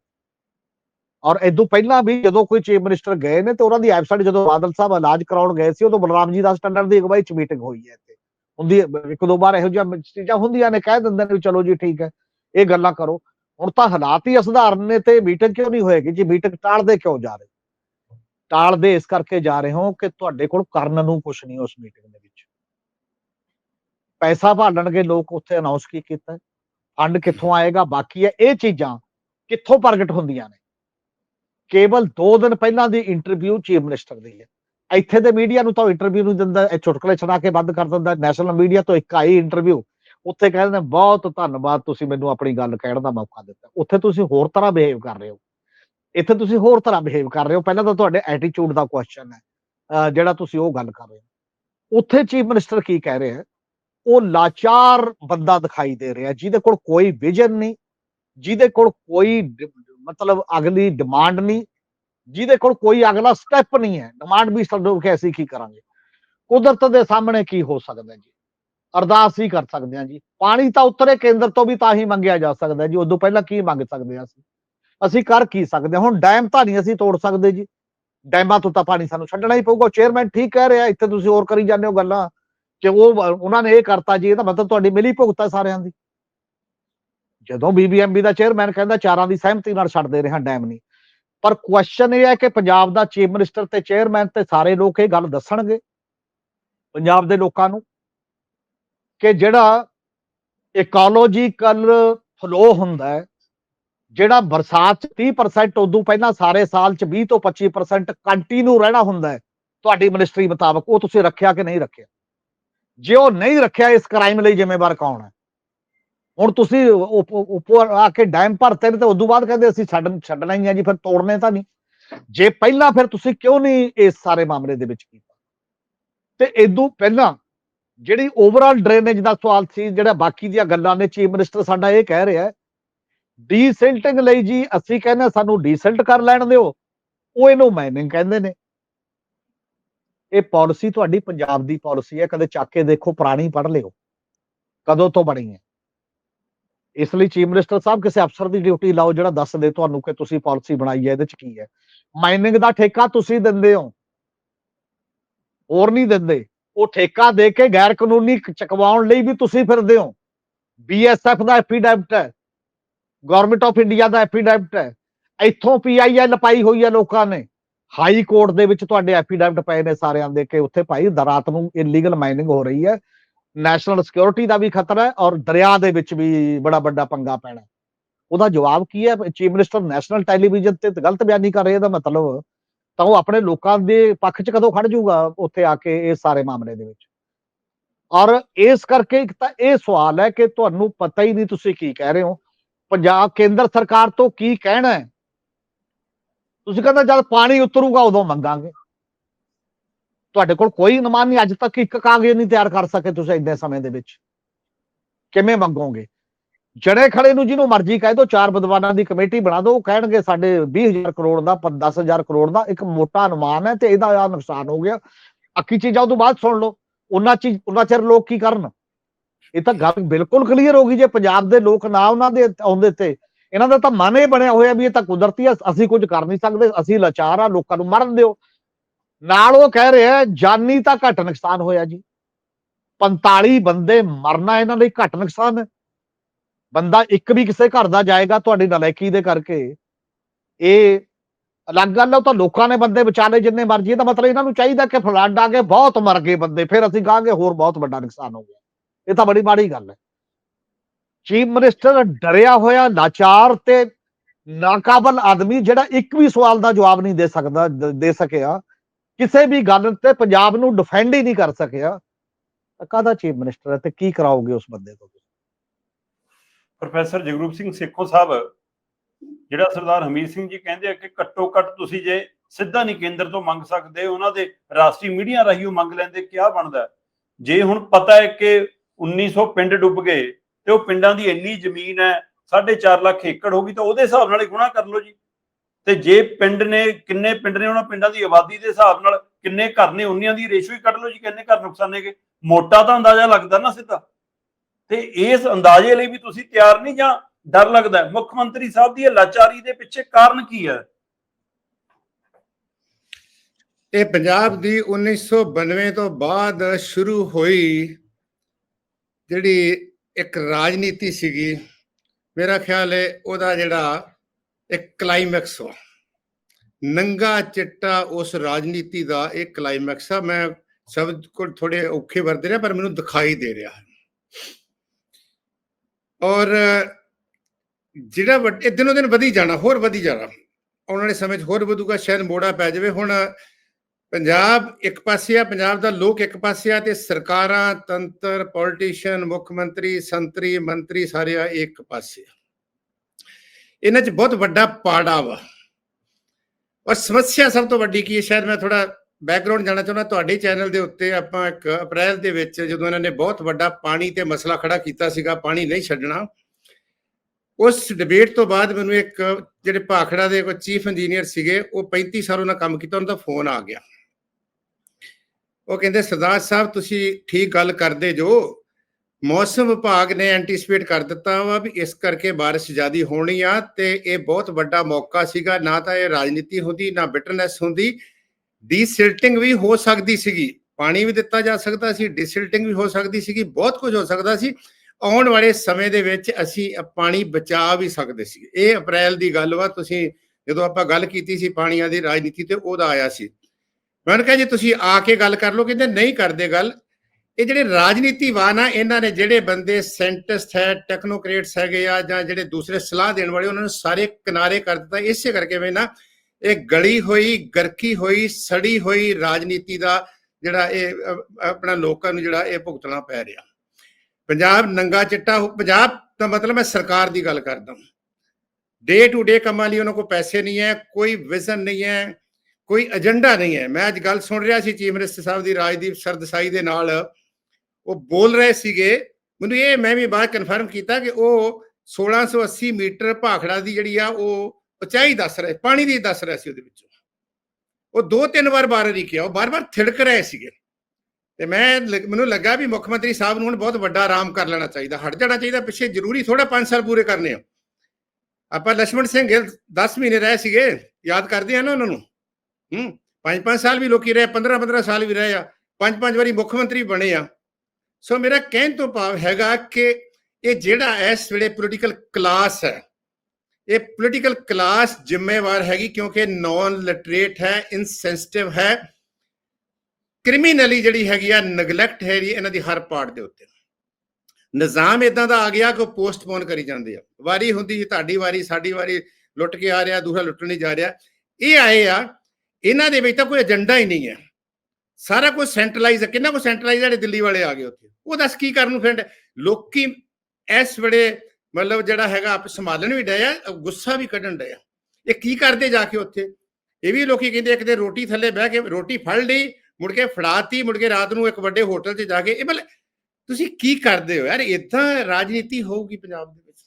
ਔਰ ਇਦੋਂ ਪਹਿਲਾਂ ਵੀ ਜਦੋਂ ਕੋਈ ਚੀਫ ਮਿਨਿਸਟਰ ਗਏ ਨੇ ਤੇ ਉਹਨਾਂ ਦੀ ਐਬਸੈਂਟ ਜਦੋਂ ਬਾਦਲ ਸਾਹਿਬ ਇਲਾਜ ਕਰਾਉਣ ਗਏ ਸੀ, ਉਦੋਂ ਬਲਰਾਮ ਜੀ ਦਾ ਸਟੈਂਡਰਡ ਦੀ ਅਗਵਾਈ 'ਚ ਮੀਟਿੰਗ ਹੋਈ ਹੈ ਇੱਥੇ। ਹੁੰਦੀ ਇੱਕ ਦੋ ਵਾਰ ਇਹੋ ਜਿਹੀਆਂ ਚੀਜ਼ਾਂ ਹੁੰਦੀਆਂ ਨੇ, ਕਹਿ ਦਿੰਦੇ ਨੇ ਵੀ ਚਲੋ ਜੀ ਠੀਕ ਹੈ, ਇਹ ਗੱਲਾਂ ਕਰੋ। ਹੁਣ ਤਾਂ ਹਾਲਾਤ ਹੀ ਅਸਧਾਰਨ ਨੇ ਤੇ ਮੀਟਿੰਗ ਕਿਉਂ ਨਹੀਂ ਹੋਏਗੀ? ਜੀ ਮੀਟਿੰਗ ਟਾਲਦੇ ਕਿਉਂ ਜਾ ਰਹੇ? ਟਾਲਦੇ ਇਸ ਕਰਕੇ ਜਾ ਰਹੇ ਹੋ ਕਿ ਤੁਹਾਡੇ ਕੋਲ ਕਰਨ ਨੂੰ ਕੁਝ ਨਹੀਂ ਉਸ ਮੀਟਿੰਗ ਦੇ ਪੈਸਾ ਭਾਲਣਗੇ ਲੋਕ ਉੱਥੇ ਅਨਾਉਂਸ ਕੀ ਕੀਤਾ? ਫੰਡ ਕਿੱਥੋਂ ਆਏਗਾ? ਬਾਕੀ ਹੈ ਇਹ ਚੀਜ਼ਾਂ ਕਿੱਥੋਂ ਪ੍ਰਗਟ ਹੁੰਦੀਆਂ ਨੇ? ਕੇਵਲ 2 ਦਿਨ ਪਹਿਲਾਂ ਦੀ ਇੰਟਰਵਿਊ ਚੀਫ ਮਿਨਿਸਟਰ ਦੀ ਹੈ। ਇੱਥੇ ਦੇ ਮੀਡੀਆ ਨੂੰ ਤਾਂ ਇੰਟਰਵਿਊ ਨੂੰ ਦਿੰਦਾ, ਇਹ ਚੁਟਕਲੇ ਛੜਾ ਕੇ ਬੰਦ ਕਰ ਦਿੰਦਾ। ਨੈਸ਼ਨਲ ਮੀਡੀਆ ਤੋਂ ਇੱਕ ਆਈ ਇੰਟਰਵਿਊ ਉੱਥੇ ਕਹਿੰਦੇ ਨੇ ਬਹੁਤ ਧੰਨਵਾਦ, ਤੁਸੀਂ ਮੈਨੂੰ ਆਪਣੀ ਗੱਲ ਕਹਿਣ ਦਾ ਮੌਕਾ ਦਿੱਤਾ। ਉੱਥੇ ਤੁਸੀਂ ਹੋਰ ਤਰ੍ਹਾਂ ਬਿਹੇਵ ਕਰ ਰਹੇ ਹੋ। ਇੱਥੇ ਤੁਸੀਂ ਹੋਰ ਤਰ੍ਹਾਂ ਬਿਹੇਵ ਕਰ ਰਹੇ ਹੋ। ਪਹਿਲਾਂ ਤਾਂ ਤੁਹਾਡੇ ਐਟੀਟਿਊਡ ਦਾ ਕੁਐਸਚਨ ਹੈ। ਅਹ ਜਿਹੜਾ ਤੁਸੀਂ ਉਹ ਗੱਲ ਕਰ ਰਹੇ ਹੋ। ਉੱਥੇ ਚੀਫ ਮਿਨਿਸਟਰ ਕੀ ਕਹਿ ਰਹੇ ਹੈ? ਉਹ ਲਾਚਾਰ ਬੰਦਾ ਦਿਖਾਈ ਦੇ ਰਿਹਾ, ਜਿਹਦੇ ਕੋਲ ਕੋਈ ਵਿਜ਼ਨ ਨਹੀਂ, ਜਿਹਦੇ ਕੋਲ ਕੋਈ ਮਤਲਬ ਅਗਲੀ ਡਿਮਾਂਡ ਨਹੀਂ, ਜਿਹਦੇ ਕੋਲ ਕੋਈ ਅਗਲਾ ਸਟੈਪ ਨਹੀਂ ਹੈ। ਡਿਮਾਂਡ ਵੀ ਛੱਡੋ ਕਿ ਅਸੀਂ ਕੀ ਕਰਾਂਗੇ? ਕੁਦਰਤ ਦੇ ਸਾਹਮਣੇ ਕੀ ਹੋ ਸਕਦਾ ਜੀ? ਅਰਦਾਸ ਹੀ ਕਰ ਸਕਦੇ ਹਾਂ ਜੀ। ਪਾਣੀ ਤਾਂ ਉੱਤਰੇ ਕੇਂਦਰ ਤੋਂ ਵੀ ਤਾਂ ਹੀ ਮੰਗਿਆ ਜਾ ਸਕਦਾ ਜੀ। ਉਦੋਂ ਪਹਿਲਾਂ ਕੀ ਮੰਗ ਸਕਦੇ ਹਾਂ ਅਸੀਂ? ਅਸੀਂ ਕਰ ਕੀ ਸਕਦੇ ਹਾਂ? ਹੁਣ ਡੈਮ ਤਾਂ ਨਹੀਂ ਅਸੀਂ ਤੋੜ ਸਕਦੇ ਜੀ। ਡੈਮਾਂ ਤੋਂ ਤਾਂ ਪਾਣੀ ਸਾਨੂੰ ਛੱਡਣਾ ਹੀ ਪਊਗਾ। ਚੇਅਰਮੈਨ ਠੀਕ ਕਹਿ ਰਿਹਾ, ਇੱਥੇ ਤੁਸੀਂ ਹੋਰ ਕਰੀ ਜਾਂਦੇ ਹੋ ਗੱਲਾਂ। ਕਿ ਉਹ ਉਹਨਾਂ ਨੇ ਇਹ ਕਰਤਾ ਜੀ, ਇਹਦਾ ਮਤਲਬ ਤੁਹਾਡੀ ਮਿਲੀ ਭੁਗਤ ਹੈ ਸਾਰਿਆਂ ਦੀ। ਜਦੋਂ ਬੀਬੀਐਮਬੀ ਦਾ ਚੇਅਰਮੈਨ ਕਹਿੰਦਾ, ਚਾਰਾਂ ਦੀ ਸਹਿਮਤੀ ਨਾਲ ਛੱਡ ਦੇ ਰਿਹਾ ਡੈਮ ਨਹੀਂ। ਪਰ ਕੁਐਸਚਨ ਇਹ ਹੈ ਕਿ ਪੰਜਾਬ ਦਾ ਚੀਫ ਮਿਨਿਸਟਰ ਤੇ ਚੇਅਰਮੈਨ ਤੇ ਸਾਰੇ ਲੋਕ ਇਹ ਗੱਲ ਦੱਸਣਗੇ, ਪੰਜਾਬ ਦੇ ਲੋਕਾਂ ਨੂੰ, ਕਿ ਜਿਹੜਾ ਇਕੋਲੋਜੀਕਲ ਫਲੋ ਹੁੰਦਾ ਹੈ, ਜਿਹੜਾ ਬਰਸਾਤ ਚ 30% ਉਦੋਂ ਪਹਿਲਾਂ ਸਾਰੇ ਸਾਲ ਚ 20 ਤੋਂ 25% ਕੰਟੀਨਿਊ ਰਹਿਣਾ ਹੁੰਦਾ ਹੈ, ਤੁਹਾਡੀ ਮਿਨਿਸਟਰੀ ਮੁਤਾਬਕ, ਉਹ ਤੁਸੀਂ ਰੱਖਿਆ ਕਿ ਨਹੀਂ ਰੱਖਿਆ? ਜੇ ਉਹ ਨਹੀਂ ਰੱਖਿਆ ਇਸ ਕ੍ਰਾਈਮ ਲਈ ਜ਼ਿੰਮੇਵਾਰ ਕੌਣ ਹੈ? ਹੁਣ ਤੁਸੀਂ ਉੱਪਰ ਆ ਕੇ ਡੈਮ ਭਰਤੇ ਨੇ ਤੇ ਉਦੋਂ ਬਾਅਦ ਕਹਿੰਦੇ ਅਸੀਂ ਛੱਡ ਛੱਡਣਾ ਹੀ ਹੈ ਜੀ, ਫਿਰ ਤੋੜਨੇ ਤਾਂ ਨਹੀਂ। ਜੇ ਪਹਿਲਾਂ ਫਿਰ ਤੁਸੀਂ ਕਿਉਂ ਨਹੀਂ ਇਸ ਸਾਰੇ ਮਾਮਲੇ ਦੇ ਵਿੱਚ ਕੀਤਾ? ਤੇ ਇਦੋਂ ਪਹਿਲਾਂ ਜਿਹੜੀ ਓਵਰਆਲ ਡਰੇਨੇਜ ਦਾ ਸਵਾਲ ਸੀ, ਜਿਹੜਾ ਬਾਕੀ ਦੀਆਂ ਗੱਲਾਂ ਨੇ ਚੀਫ ਮਿਨਿਸਟਰ ਸਾਡਾ ਇਹ ਕਹਿ ਰਿਹਾ ਡੀਸਿਲਟਿੰਗ ਲਈ ਜੀ ਅਸੀਂ ਕਹਿੰਦੇ ਹਾਂ ਸਾਨੂੰ ਡੀਸਿਲਟ ਕਰ ਲੈਣ ਦਿਓ। ਉਹ ਇਹਨੂੰ ਮਾਈਨਿੰਗ ਕਹਿੰਦੇ ਨੇ। ਇਹ ਪਾਲਿਸੀ ਤੁਹਾਡੀ ਪੰਜਾਬ ਦੀ ਪਾਲਿਸੀ ਹੈ, ਕਦੇ ਚੱਕ ਕੇ ਦੇਖੋ, ਪੁਰਾਣੀ ਪੜ੍ਹ ਲਿਓ। ਕਦੋਂ ਤੋਂ ਬਣੀ ਹੈ? ਇਸ ਲਈ ਚੀਫ ਮਿਨਿਸਟਰ ਸਾਹਿਬ, ਕਿਸੇ ਅਫਸਰ ਦੀ ਡਿਊਟੀ ਲਾਓ ਜਿਹੜਾ ਦੱਸ ਦੇ ਤੁਹਾਨੂੰ ਕਿ ਤੁਸੀਂ ਪਾਲਿਸੀ ਬਣਾਈ ਹੈ, ਇਹਦੇ ਚ ਕੀ ਹੈ। ਮਾਈਨਿੰਗ ਦਾ ਠੇਕਾ ਤੁਸੀਂ ਦਿੰਦੇ ਹੋ। ਹੋਰ ਨਹੀਂ ਦਿੰਦੇ। ਉਹ ਠੇਕਾ ਦੇ ਕੇ ਗੈਰ ਕਾਨੂੰਨੀ ਕ- ਚਕਵਾਉਣ ਲਈ ਵੀ ਤੁਸੀਂ ਫਿਰਦੇ ਹੋ। ਬੀਐਸਐਫ ਦਾ ਐਫੀਡੈਵਿਟ ਹੈ। ਗਵਰਨਮੈਂਟ ਆਫ ਇੰਡੀਆ ਦਾ ਐਫੀਡੈਵਿਟ ਹੈ। ਇੱਥੋਂ ਪੀਆਈਐਲ ਪਾਈ ਹੋਈ ਹੈ ਲੋਕਾਂ ਨੇ। ਹਾਈ ਕੋਰਟ ਦੇ ਵਿੱਚ ਤੁਹਾਡੇ ਐਫੀਡੈਵਿਟ ਪਏ ਨੇ ਸਾਰਿਆਂ ਦੇ ਕਿ ਉੱਥੇ ਭਾਈ ਦ- ਰਾਤ ਨੂੰ ਇਲੀਗਲ ਮਾਈਨਿੰਗ ਹੋ ਰਹੀ ਹੈ। ਨੈਸ਼ਨਲ ਸਿਕਿਉਰਿਟੀ ਦਾ ਵੀ ਖਤਰਾ ਹੈ ਔਰ ਦਰਿਆ ਦੇ ਵਿੱਚ ਵੀ ਬੜਾ ਵੱਡਾ ਪੰਗਾ ਪੈਣਾ ਉਹਦਾ ਜਵਾਬ ਕੀ ਹੈ? ਚੀਫ ਮਿਨਿਸਟਰ ਨੈਸ਼ਨਲ ਟੈਲੀਵਿਜ਼ਨ ਤੇ ਗਲਤ ਬਿਆਨੀ ਕਰ ਰਿਹਾ ਇਹਦਾ ਮਤਲਬ ਤਾਂ ਉਹ ਆਪਣੇ ਲੋਕਾਂ ਦੇ ਪੱਖ 'ਚ ਕਦੋਂ ਖੜ ਜਾਊਗਾ ਉੱਥੇ ਆ ਕੇ ਇਹ ਸਾਰੇ ਮਾਮਲੇ ਦੇ ਵਿੱਚ? ਔਰ ਇਸ ਕਰਕੇ ਇੱਕ ਤਾਂ ਇਹ ਸਵਾਲ ਹੈ ਕਿ ਤੁਹਾਨੂੰ ਪਤਾ ਹੀ ਨਹੀਂ ਤੁਸੀਂ ਕੀ ਕਹਿ ਰਹੇ ਹੋ। ਪੰਜਾਬ ਕੇਂਦਰ ਸਰਕਾਰ ਤੋਂ ਕੀ ਕਹਿਣਾ ਹੈ? ਤੁਸੀਂ ਕਹਿੰਦਾ ਜਦ ਪਾਣੀ ਉਤਰੂਗਾ ਉਦੋਂ ਮੰਗਾਂਗੇ। ਤੁਹਾਡੇ ਕੋਲ ਕੋਈ ਅਨੁਮਾਨ ਨਹੀਂ, ਅੱਜ ਤੱਕ ਇੱਕ ਕਾਗਜ਼ ਨਹੀਂ ਤਿਆਰ ਕਰ ਸਕੇ ਤੁਸੀਂ ਇੰਨੇ ਸਮੇਂ ਦੇ ਵਿੱਚ। ਕਿਵੇਂ ਮੰਗੋਗੇ? ਜੜੇ ਖੜੇ ਨੂੰ ਜਿਹਨੂੰ ਮਰਜ਼ੀ ਕਹਿ ਦੋ ਚਾਰ ਵਿਦਵਾਨਾਂ ਦੀ ਕਮੇਟੀ ਬਣਾ ਦਿਓ, ਉਹ ਕਹਿਣਗੇ ਸਾਡੇ 20000 ਕਰੋੜ ਦਾ 10000 ਕਰੋੜ ਦਾ ਇੱਕ ਮੋਟਾ ਅਨੁਮਾਨ ਹੈ ਤੇ ਇਹਦਾ ਆ ਨੁਕਸਾਨ ਹੋ ਗਿਆ। ਅੱਕੀ ਚੀਜ਼ਾਂ ਉਹ ਤੋਂ ਬਾਅਦ ਸੁਣ ਲਓ। ਉਹਨਾਂ ਚੀਜ਼ ਉਹਨਾਂ ਚਿਰ ਲੋਕ ਕੀ ਕਰਨ? ਇਹ ਤਾਂ ਗੱਲ ਬਿਲਕੁਲ ਕਲੀਅਰ ਹੋ ਗਈ ਜੇ ਪੰਜਾਬ ਦੇ ਲੋਕ ਨਾ ਉਹਨਾਂ ਦੇ ਆਉਂਦੇ ਤੇ। ਇਹਨਾਂ ਦਾ ਤਾਂ ਮਨ ਇਹ ਬਣਿਆ ਹੋਇਆ ਵੀ ਇਹ ਤਾਂ ਕੁਦਰਤੀ ਆ, ਅਸੀਂ ਕੁਝ ਕਰ ਨਹੀਂ ਸਕਦੇ, ਅਸੀਂ ਲਾਚਾਰ ਆ, ਲੋਕਾਂ ਨੂੰ ਮਰਨ ਦਿਓ। ਨਾਲ ਉਹ ਕਹਿ ਰਿਹਾ, ਜਾਨੀ ਤਾਂ ਘੱਟ ਨੁਕਸਾਨ ਹੋਇਆ ਜੀ। 45 ਬੰਦੇ ਮਰਨਾ ਇਹਨਾਂ ਲਈ ਘੱਟ ਨੁਕਸਾਨ ਹੈ। ਬੰਦਾ ਇੱਕ ਵੀ ਕਿਸੇ ਘਰ ਦਾ ਜਾਏਗਾ ਤੁਹਾਡੀ ਨਲਾਇਕੀ ਦੇ ਕਰਕੇ। ਇਹ ਅਲੱਗ ਗੱਲ ਹੈ ਉਹ ਤਾਂ ਲੋਕਾਂ ਨੇ ਬੰਦੇ ਵਿਚਾਲੇ ਜਿੰਨੇ ਮਰਜ਼ੀ ਇਹਦਾ ਮਤਲਬ ਇਹਨਾਂ ਨੂੰ ਚਾਹੀਦਾ ਕਿ ਫਲੱਡ ਆ ਕੇ ਬਹੁਤ ਮਰ ਗਏ ਬੰਦੇ, ਫਿਰ ਅਸੀਂ ਕਹਾਂਗੇ ਹੋਰ ਬਹੁਤ ਵੱਡਾ ਨੁਕਸਾਨ ਹੋ ਗਿਆ। ਇਹ ਤਾਂ ਬੜੀ ਮਾੜੀ ਗੱਲ ਹੈ। ਚੀਫ ਮਿਨਿਸਟਰ ਡਰਿਆ ਹੋਇਆ ਲਾਚਾਰ ਤੇ ਨਾਕਾਬਲ ਆਦਮੀ ਜਿਹੜਾ ਇੱਕ ਵੀ ਸਵਾਲ ਦਾ ਜਵਾਬ ਨਹੀਂ ਦੇ ਸਕਦਾ, ਦੇ ਸਕਿਆ। ਕਿਸੇ ਵੀ ਗੱਲ ਤੇ ਪੰਜਾਬ ਨੂੰ ਡਿਫੈਂਡ ਹੀ ਨਹੀਂ ਕਰ ਸਕਿਆ। ਤਾਂ ਕਾਹਦਾ ਚੀਫ ਮਿਨਿਸਟਰ ਹੈ ਤੇ ਕੀ ਕਰਾਓਗੇ ਉਸ ਬੰਦੇ ਤੋਂ ਪ੍ਰੋਫੈਸਰ ਜਗਰੂਪ ਸਿੰਘ ਸੇਖੋ ਸਾਹਿਬ, ਜਿਹੜਾ ਸਰਦਾਰ ਹਮੀਰ ਸਿੰਘ ਜੀ ਕਹਿੰਦੇ ਆ ਕਿ ਘੱਟੋ ਘੱਟ ਤੁਸੀਂ ਜੇ ਸਿੱਧਾ ਨਹੀਂ ਕੇਂਦਰ ਤੋਂ ਮੰਗ ਸਕਦੇ, ਉਹਨਾਂ ਦੇ ਰਾਸ਼ਟਰੀ ਮੀਡੀਆ ਰਾਹੀਂ ਉਹ ਮੰਗ ਲੈਂਦੇ ਕਿਆ ਬਣਦਾ। ਜੇ ਹੁਣ ਪਤਾ ਹੈ ਕਿ 1900 ਪਿੰਡ ਡੁੱਬ ਗਏ ਤੇ ਉਹ ਪਿੰਡਾਂ ਦੀ ਇੰਨੀ ਜ਼ਮੀਨ ਹੈ 4.5 ਲੱਖ ਏਕੜ ਹੋ ਗਈ, ਤਾਂ ਉਹਦੇ ਹਿਸਾਬ ਨਾਲ ਹੀ ਗੁਣਾ ਕਰ ਲਓ ਜੀ। ਤੇ ਜੇ ਪਿੰਡ ਨੇ, ਕਿੰਨੇ ਪਿੰਡ ਨੇ ਉਹਨਾਂ ਪਿੰਡਾਂ ਦੀ ਆਬਾਦੀ ਦੇ ਹਿਸਾਬ ਨਾਲ ਕਿੰਨੇ ਘਰ ਨੇ, ਉਨੀਆਂ ਦੀ ਰੇਸ਼ੋ ਹੀ ਕੱਢ ਲਓ ਜੀ, ਕਿੰਨੇ ਘਰ ਨੁਕਸਾਨੇਗੇ ਮੋਟਾ ਤਾਂ ਅੰਦਾਜ਼ਾ ਲੱਗਦਾ ਨਾ ਸਿੱਧਾ। ਤੇ ਇਸ ਅੰਦਾਜ਼ੇ ਲਈ ਵੀ ਤੁਸੀਂ ਤਿਆਰ ਨਹੀਂ ਜਾਂ ਡਰ ਲੱਗਦਾ ਮੁੱਖ ਮੰਤਰੀ ਸਾਹਿਬ ਦੀ ਇਹ ਲਾਚਾਰੀ ਦੇ ਪਿੱਛੇ ਕਾਰਨ ਕੀ ਹੈ? ਇਹ ਪੰਜਾਬ ਦੀ 1992 ਤੋਂ ਬਾਅਦ ਸ਼ੁਰੂ ਹੋਈ ਜਿਹੜੀ ਇੱਕ ਰਾਜਨੀਤੀ ਸੀਗੀ, ਮੇਰਾ ਖਿਆਲ ਹੈ ਉਹਦਾ ਜਿਹੜਾ ਇੱਕ ਕਲਾਈਮੈਕਸ ਵਾ। ਨੰਗਾ ਚਿੱਟਾ ਉਸ ਰਾਜਨੀਤੀ ਦਾ ਇਹ ਕਲਾਈਮੈਕਸ ਆ। ਮੈਂ ਸ਼ਬਦ ਕੋਲ ਥੋੜੇ ਔਖੇ ਵਰਤ ਰਿਹਾ, ਪਰ ਮੈਨੂੰ ਦਿਖਾਈ ਦੇ ਰਿਹਾ ਔਰ ਜਿਹੜਾ ਵੱਡ- ਇਹ ਦਿਨੋਂ ਦਿਨ ਵਧੀ ਜਾਣਾ, ਹੋਰ ਵਧੀ ਜਾਣਾ। ਆਉਣ ਵਾਲੇ ਸਮੇਂ 'ਚ ਹੋਰ ਵਧੂਗਾ, ਸ਼ਾਇਦ ਮੋੜਾ ਪੈ ਜਾਵੇ। ਹੁਣ ਪੰਜਾਬ ਇੱਕ ਪਾਸੇ ਆ, ਪੰਜਾਬ ਦਾ ਲੋਕ ਇੱਕ ਪਾਸੇ ਆ ਤੇ ਸਰਕਾਰਾਂ, ਤੰਤਰ ਪੋਲੀਟੀਸ਼ੀਅਨ ਮੁੱਖ ਮੰਤਰੀ, ਸੰਤਰੀ, ਮੰਤਰੀ ਸਾਰੇ ਆ ਇੱਕ ਪਾਸੇ ਆ। ਇਹਨਾਂ 'ਚ ਬਹੁਤ ਵੱਡਾ ਪਾੜਾ ਵਾ। ਔਰ ਸਮੱਸਿਆ ਸਭ ਤੋਂ ਵੱਡੀ ਕੀ ਹੈ? ਸ਼ਾਇਦ ਮੈਂ ਥੋੜਾ ਬੈਕਗ੍ਰਾਉਂਡ ਜਾਣਾ ਚਾਹੁੰਦਾ। ਤੁਹਾਡੇ ਚੈਨਲ ਦੇ ਉੱਤੇ ਆਪਾਂ ਇੱਕ ਅਪ੍ਰੈਲ ਦੇ ਵਿੱਚ ਜਦੋਂ ਇਹਨਾਂ ਨੇ ਬਹੁਤ ਵੱਡਾ ਪਾਣੀ ਤੇ ਮਸਲਾ ਖੜਾ ਕੀਤਾ ਸੀਗਾ, ਪਾਣੀ ਨਹੀਂ ਛੱਡਣਾ, ਉਸ ਡਿਬੇਟ ਤੋਂ ਬਾਅਦ ਮੈਨੂੰ ਇੱਕ ਜਿਹੜੇ ਭਾਖੜਾ ਦੇ ਕੋਈ ਚੀਫ ਇੰਜੀਨੀਅਰ ਸੀਗੇ, ਉਹ 35 ਸਾਲ ਉਹਨਾਂ ਕੰਮ ਕੀਤਾ, ਉਹਨਾਂ ਦਾ ਫੋਨ ਆ ਗਿਆ। ਉਹ ਕਹਿੰਦੇ, ਸਰਦਾਰ ਸਾਹਿਬ, ਤੁਸੀਂ ਠੀਕ ਗੱਲ ਕਰਦੇ ਜੋ। ਮੌਸਮ ਵਿਭਾਗ ਨੇ ਐਂਟੀਸਪੇਟ ਕਰ ਦਿੱਤਾ ਵਾ ਵੀ ਇਸ ਕਰਕੇ ਬਾਰਿਸ਼ ਜ਼ਿਆਦੀ ਹੋਣੀ ਆ ਤੇ ਇਹ ਬਹੁਤ ਵੱਡਾ ਮੌਕਾ ਸੀਗਾ। ਨਾ ਤਾਂ ਇਹ ਰਾਜਨੀਤੀ ਹੁੰਦੀ, ਨਾ ਬਿਟਰਨੈਸ ਹੁੰਦੀ। ਡੀਸਿਲਟਿੰਗ ਵੀ ਹੋ ਸਕਦੀ ਸੀਗੀ। ਪਾਣੀ ਵੀ ਦਿੱਤਾ ਜਾ ਸਕਦਾ ਸੀ ਡੀਸਿਲਟਿੰਗ ਵੀ ਹੋ ਸਕਦੀ ਸੀਗੀ, ਬਹੁਤ ਕੁਝ ਹੋ ਸਕਦਾ ਸੀ। ਆਉਣ ਵਾਲੇ ਸਮੇਂ ਦੇ ਵਿੱਚ ਅਸੀਂ ਪਾਣੀ ਬਚਾ ਵੀ ਸਕਦੇ ਸੀ। ਇਹ ਅਪ੍ਰੈਲ ਦੀ ਗੱਲ ਵਾ। ਤੁਸੀਂ ਜਦੋਂ ਆਪਾਂ ਗੱਲ ਕੀਤੀ ਸੀ ਪਾਣੀਆਂ ਦੀ ਰਾਜਨੀਤੀ ਤੇ, ਉਹਦਾ ਆਇਆ ਸੀ। ਮੈਂ ਕਿਹਾ, ਜੀ ਤੁਸੀਂ ਆ ਕੇ ਗੱਲ ਕਰ ਲਓ ਕਹਿੰਦੇ, ਨਹੀਂ ਕਰਦੇ ਗੱਲ। ਇਹ ਜਿਹੜੇ ਰਾਜਨੀਤੀਵਾਨ ਆ, ਇਹਨਾਂ ਨੇ ਜਿਹੜੇ ਬੰਦੇ ਸੈਂਟਿਸਟ ਹੈ ਟੈਕਨੋਕ੍ਰੇਟਸ ਹੈਗੇ ਆ, ਜਾਂ ਜਿਹੜੇ ਦੂਸਰੇ ਸਲਾਹ ਦੇਣ ਵਾਲੇ, ਉਹਨਾਂ ਨੂੰ ਸਾਰੇ ਕਿਨਾਰੇ ਕਰ ਦਿੱਤਾ। ਇਸੇ ਕਰਕੇ ਵੀ ਨਾ, ਇਹ ਗਲੀ ਹੋਈ, ਗਰਕੀ ਹੋਈ, ਸੜੀ ਹੋਈ ਰਾਜਨੀਤੀ ਦਾ ਜਿਹੜਾ ਇਹ ਆਪਣਾ ਲੋਕਾਂ ਨੂੰ ਜਿਹੜਾ ਇਹ ਭੁਗਤਣਾ ਪੈ ਰਿਹਾ। ਪੰਜਾਬ ਨੰਗਾ ਚਿੱਟਾ ਪੰਜਾਬ ਦਾ ਮਤਲਬ ਮੈਂ ਸਰਕਾਰ ਦੀ ਗੱਲ ਕਰਦਾ ਡੇ ਟੂ ਡੇ ਕੰਮਾਂ ਲਈ ਉਹਨਾਂ ਕੋਲ ਪੈਸੇ ਨਹੀਂ ਹੈ, ਕੋਈ ਵਿਜ਼ਨ ਨਹੀਂ ਹੈ। ਕੋਈ ਏਜੰਡਾ ਨਹੀਂ ਹੈ। ਮੈਂ ਅੱਜ ਗੱਲ ਸੁਣ ਰਿਹਾ ਸੀ ਚੀਫ ਮਿਨਿਸਟਰ ਸਾਹਿਬ ਦੀ, ਰਾਜਦੀਪ ਸਰਦਸਾਈ ਦੇ ਨਾਲ। ਉਹ ਬੋਲ ਰਹੇ ਸੀਗੇ। ਮੈਨੂੰ ਇਹ, ਮੈਂ ਵੀ ਬਾਅਦ ਕਨਫਰਮ ਕੀਤਾ ਕਿ ਉਹ 1680 ਮੀਟਰ ਭਾਖੜਾ ਦੀ ਜਿਹੜੀ ਆ, ਉਹ ਉਚਾਈ ਦੱਸ ਰਹੇ, ਪਾਣੀ ਦੀ ਦੱਸ ਰਿਹਾ ਸੀ ਉਹਦੇ ਵਿੱਚੋਂ। ਉਹ ਦੋ ਤਿੰਨ ਵਾਰ ਬਾਰੇ ਨਹੀਂ ਕਿਹਾ ਉਹ ਬਾਰ-ਬਾਰ ਥਿੜਕ ਰਹੇ ਸੀਗੇ। ਤੇ ਮੈਂ ਮੈਨੂੰ ਲੱਗਾ ਵੀ ਮੁੱਖ ਮੰਤਰੀ ਸਾਹਿਬ ਨੂੰ ਹੁਣ ਬਹੁਤ ਵੱਡਾ ਆਰਾਮ ਕਰ ਲੈਣਾ ਚਾਹੀਦਾ, ਹਟ ਜਾਣਾ ਚਾਹੀਦਾ, ਪਿੱਛੇ ਜ਼ਰੂਰੀ ਥੋੜਾ ਪੰਜ ਸਾਲ ਪੂਰੇ ਕਰਨੇ ਆ। ਆਪਾਂ ਲక్ష్మణ ਸਿੰਘ 10 ਮਹੀਨੇ ਰਹੇ ਸੀਗੇ, ਯਾਦ ਕਰਦੇ ਆ ਨਾ ਉਹਨਾਂ ਨੂੰ? ਹੂੰ? 5-5 ਸਾਲ ਵੀ ਲੋਕੀ ਰਹੇ 15-15 ਸਾਲ ਵੀ ਰਹੇ ਆ ਪੰਜ ਪੰਜ ਵਾਰੀ ਮੁੱਖ ਮੰਤਰੀ ਬਣੇ ਆ। ਸੋ ਮੇਰਾ ਕਹਿਣ ਤੋਂ ਭਾਵ ਹੈਗਾ ਕਿ ਇਹ ਜਿਹੜਾ ਇਸ ਵੇਲੇ ਪੋਲੀਟੀਕਲ ਕਲਾਸ ਹੈ, ਇਹ ਪੋਲੀਟੀਕਲ ਕਲਾਸ ਜ਼ਿੰਮੇਵਾਰ ਹੈਗੀ ਕਿਉਂਕਿ ਨਾਨ ਲਿਟਰੇਟ ਹੈ ਇਨਸੈਂਸਿਟਿਵ ਹੈ ਕ੍ਰਿਮੀਨਲੀ ਜਿਹੜੀ ਹੈਗੀ ਆ ਨੈਗਲੈਕਟ ਹੈ ਇਹਨਾਂ ਦੀ ਹਰ ਪਾਰਟ ਦੇ ਉੱਤੇ। ਨਿਜ਼ਾਮ ਇਦਾਂ ਦਾ ਆ ਗਿਆ ਕਿ ਪੋਸਟਪੋਨ ਕਰੀ ਜਾਂਦੇ ਆ। ਵਾਰੀ ਹੁੰਦੀ ਸੀ ਤੁਹਾਡੀ ਵਾਰੀ, ਸਾਡੀ ਵਾਰੀ ਲੁੱਟ ਕੇ ਆ ਰਿਹਾ, ਦੂਸਰਾ ਲੁੱਟਣ ਨਹੀਂ ਜਾ ਰਿਹਾ। ਇਹ ਆਏ ਆ ਇਹਨਾਂ ਦੇ ਵਿੱਚ ਤਾਂ ਕੋਈ ਏਜੰਡਾ ਹੀ ਨਹੀਂ ਹੈ। ਸਾਰਾ ਕੁਝ ਸੈਂਟਰਲਾਈਜ਼ ਹੈ। ਕਿੰਨਾ ਕੁ ਸੈਂਟਰਲਾਈਜ਼ ਜਿਹੜੇ ਦਿੱਲੀ ਵਾਲੇ ਆ ਗਏ ਉੱਥੇ? ਉਹ ਦੱਸ ਕੀ ਕਰਨ ਨੂੰ ਫਿਰਦੇ ਲੋਕੀ ਇਸ ਵੇਲੇ ਮਤਲਬ ਜਿਹੜਾ ਹੈਗਾ ਆਪ ਸੰਭਾਲਣ ਵੀ ਡਿਆ ਗੁੱਸਾ ਵੀ ਕੱਢਣ ਡਿਆ ਇਹ ਕੀ ਕਰਦੇ ਜਾ ਕੇ ਉੱਥੇ? ਇਹ ਵੀ ਲੋਕੀ ਕਹਿੰਦੇ ਇੱਕ ਤੇ ਰੋਟੀ ਥੱਲੇ ਬਹਿ ਕੇ ਰੋਟੀ ਫੜ ਲਈ, ਮੁੜ ਕੇ ਫੜਾਤੀ, ਮੁੜ ਕੇ ਰਾਤ ਨੂੰ ਇੱਕ ਵੱਡੇ ਹੋਟਲ 'ਚ ਜਾ ਕੇ। ਇਹ ਮਤਲਬ ਤੁਸੀਂ ਕੀ ਕਰਦੇ ਹੋ ਯਾਰ? ਇਦਾਂ ਰਾਜਨੀਤੀ ਹੋਊਗੀ ਪੰਜਾਬ ਦੇ ਵਿੱਚ।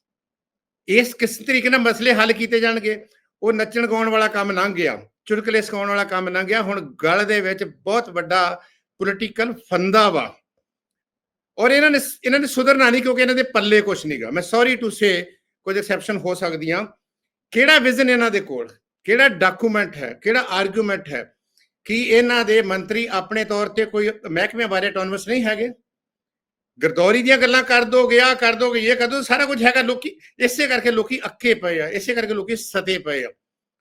ਇਸ ਕਿਸ ਤਰੀਕੇ ਨਾਲ ਮਸਲੇ ਹੱਲ ਕੀਤੇ ਜਾਣਗੇ? ਉਹ ਨੱਚਣ ਗਾਉਣ ਵਾਲਾ ਕੰਮ ਲੰਘ ਗਿਆ। ਚੁਟਕਲੇ ਸਿਖਾਉਣ ਵਾਲਾ ਕੰਮ ਲੰਘ ਗਿਆ। ਹੁਣ ਗਲ ਦੇ ਵਿੱਚ ਬਹੁਤ ਵੱਡਾ ਪੋਲੀਟੀਕਲ ਫੰਦਾ ਵਾ। ਔਰ ਇਹਨਾਂ ਨੇ ਇਹਨਾਂ ਨੇ ਸੁਧਰਨਾ ਨਹੀਂ ਕਿਉਂਕਿ ਇਹਨਾਂ ਦੇ ਪੱਲੇ ਕੁਝ ਨਹੀਂਗਾ ਮੈਂ ਸੌਰੀ ਟੂ ਸੇ ਕੁਝ ਐਕਸੈਪਸ਼ਨ ਹੋ ਸਕਦੀਆਂ। ਕਿਹੜਾ ਵਿਜ਼ਨ ਇਹਨਾਂ ਦੇ ਕੋਲ? ਕਿਹੜਾ ਡਾਕੂਮੈਂਟ ਹੈ? ਕਿਹੜਾ ਆਰਗੂਮੈਂਟ ਹੈ ਕਿ ਇਹਨਾਂ ਦੇ ਮੰਤਰੀ ਆਪਣੇ ਤੌਰ ਤੇ ਕੋਈ ਮਹਿਕਮੇ ਬਾਰੇ ਆਟੋਨਮਸ ਨਹੀਂ ਹੈਗੇ? ਗਰਦੌਰੀ ਦੀਆਂ ਗੱਲਾਂ ਕਰ ਦੋਗੇ ਆ ਕਰ ਦੋਗੇ, ਇਹ ਕਰ ਦੋ ਸਾਰਾ ਕੁਝ ਹੈਗਾ। ਲੋਕੀ ਇਸੇ ਕਰਕੇ ਲੋਕੀ ਅੱਕੇ ਪਏ ਆ। ਇਸੇ ਕਰਕੇ ਲੋਕੀ ਸਤੇ ਪਏ ਆ।